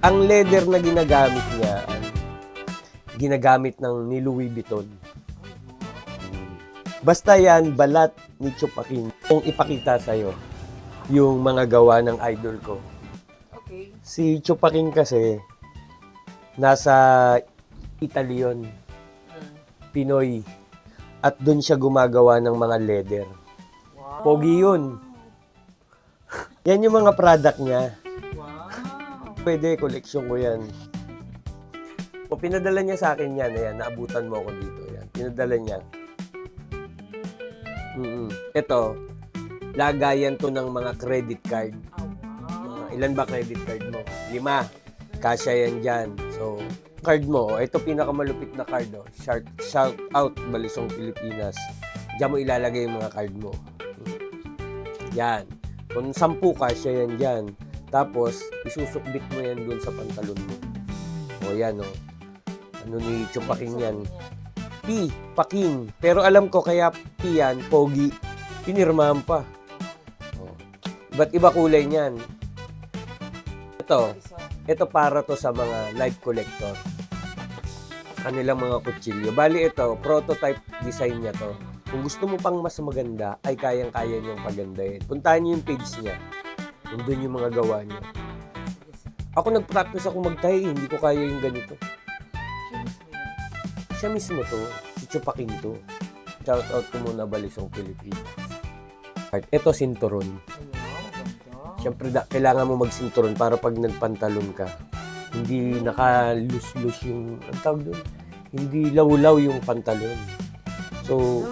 Ang leather na ginagamit niya, ginagamit ng ni Louis Vuitton. Basta yan, balat ni Chupakin. Kung ipakita sa'yo yung mga gawa ng idol ko. Okay. Si Chupakin kasi, nasa Italy yun, Mm. Pinoy. At doon siya gumagawa ng mga leather. Wow. Pogi yun. Yan yung mga product niya. Pwede, koleksyon ko yan. O pinadala niya sa akin yan, ayan, naabutan mo ako dito. Yan. Pinadala niya. mm Ito, lagayan to ng mga credit card. Mga ilan ba credit card mo? Lima. Kasya yan dyan. So, card mo, ito pinakamalupit na card. Oh. Shout, shout out, Balisong Pilipinas. Diyan mo ilalagay yung mga card mo. Yan. Kung sampu kasya yan dyan. Tapos, isusukbit mo yan dun sa pantalon mo. O yan, o. Ano ni Chupaking yan? P, Paking. Pero alam ko kaya P yan, Pogi. Pinirmahan pa. O. Ba't iba kulay niyan? Ito, ito para to sa mga live collector. Kanilang mga kutsilyo. Bali ito, prototype design niya to. Kung gusto mo pang mas maganda, ay kayang-kaya niyang pagandahin. Puntahan niyo yung page niya. Nandun yung mga gawa niya. Ako nag-practice ako magtahi, hindi ko kaya yung ganito. Siya mismo to, si Chupaking to. Shout out ko muna Balisong Pilipinas. At ito sinturon. Siyempre, da, kailangan mo magsinturon para pag nagpantalon ka, hindi naka-loose-loose yung, ang tawag doon, hindi law-law yung pantalon. So,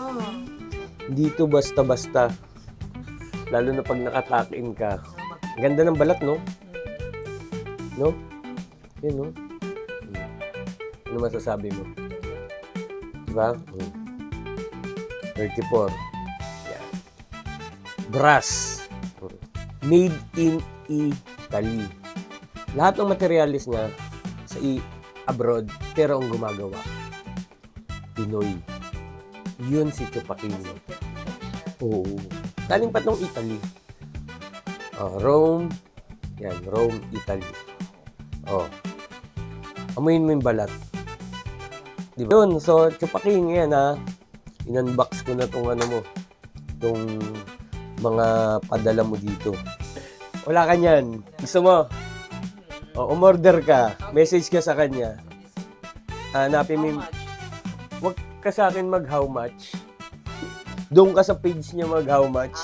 hindi to basta-basta. Lalo na pag nakatakin ka. Ganda ng balat, no? No? Yan, no? Hmm. Ano masasabi mo? Diba? Hmm. 34. Yan. Brass. Hmm. Made in Italy. Lahat ng materialis niya sa i abroad, pero ang gumagawa, Pinoy. Yun si Chupakino. Oo. Galing pa tong Italy. Oh, Rome. Yan, Rome, Italy. Oh. Amuyin mo yung balat. Di ba? Yun, so, Chupaking, yan ha. In-unbox ko na tong ano mo. Tong mga padala mo dito. Wala ka niyan. Gusto mo? O, umorder ka. Message ka sa kanya. Hanapin mo yung Huwag ka sa akin mag how much. Doon ka sa page niya mag how much.